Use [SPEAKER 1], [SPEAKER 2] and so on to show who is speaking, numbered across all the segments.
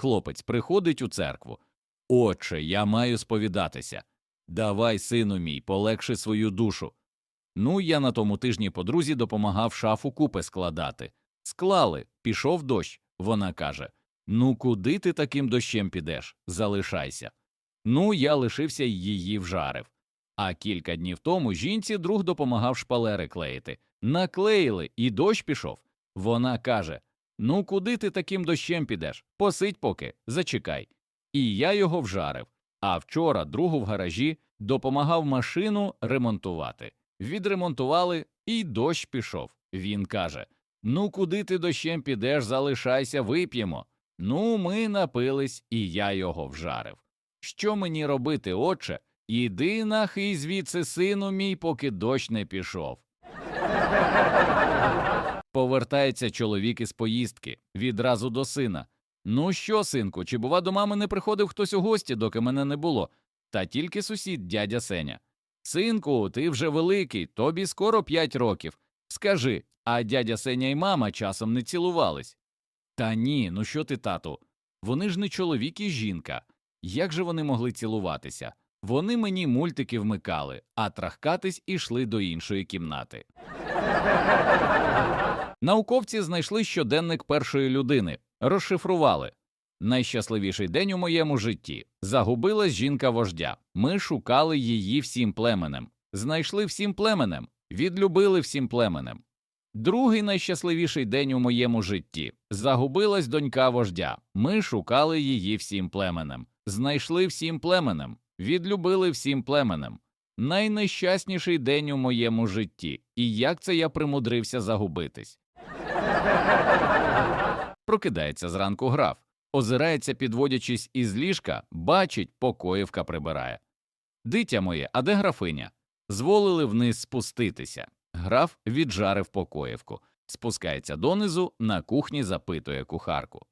[SPEAKER 1] Хлопець приходить у церкву. Отче, я маю сповідатися. Давай, сину мій, полегши свою душу. Ну, я на тому тижні подрузі допомагав шафу купи складати. Склали, пішов дощ. Вона каже: Ну, куди ти таким дощем підеш? Залишайся. Ну, я лишився й її вжарив. А кілька днів тому жінці друг допомагав шпалери клеїти. Наклеїли, і дощ пішов. Вона каже: Ну, куди ти таким дощем підеш? Посидь поки, зачекай. І я його вжарив. А вчора другу в гаражі допомагав машину ремонтувати. Відремонтували, і дощ пішов. Він каже: Ну, куди ти дощем підеш, залишайся, вип'ємо. Ну, ми напились, і я його вжарив. Що мені робити, отче? Іди нахий звідси, сину мій, поки дощ не пішов. Повертається чоловік із поїздки відразу до сина. Ну що, синку, чи бува до мами не приходив хтось у гості, доки мене не було? Та тільки сусід дядя Сеня. Синку, ти вже великий, тобі скоро п'ять років. Скажи, а дядя Сеня і мама часом не цілувались? Та ні, ну що ти, тату? Вони ж не чоловік і жінка. Як же вони могли цілуватися? Вони мені мультики вмикали, а трахкатись ішли до іншої кімнати. Науковці знайшли щоденник першої людини, розшифрували. Найщасливіший день у моєму житті. Загубилась жінка вождя. Ми шукали її всім племенем. Знайшли всім племенем, відлюбили всім племенем. Другий найщасливіший день у моєму житті. Загубилась донька вождя. Ми шукали її всім племенем. Знайшли всім племенем, відлюбили всім племенем. Найнещасніший день у моєму житті. І як це я примудрився загубитись? Прокидається зранку граф, озирається, підводячись із ліжка, бачить, покоївка прибирає. Дитя моє, а де графиня? Зволили вниз спуститися. Граф віджарив покоївку, спускається донизу, на кухні запитує кухарку.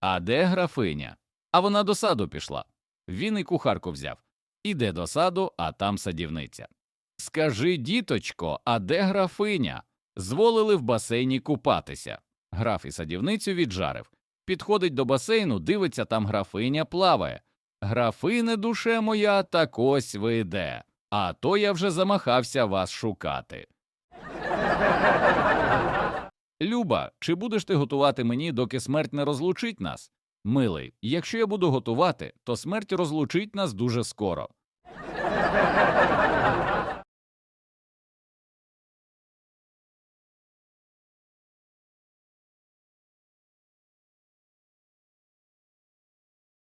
[SPEAKER 1] А де графиня? А вона до саду пішла. Він і кухарку взяв. Іде до саду, а там садівниця. Скажи, діточко, а де графиня? Зволили в басейні купатися. Граф і садівницю віджарив. Підходить до басейну, дивиться, там графиня плаває. Графине, душе моя, так ось ви йде. А то я вже замахався вас шукати. Люба, чи будеш ти готувати мені, доки смерть не розлучить нас? Милий, якщо я буду готувати, то смерть розлучить нас дуже скоро.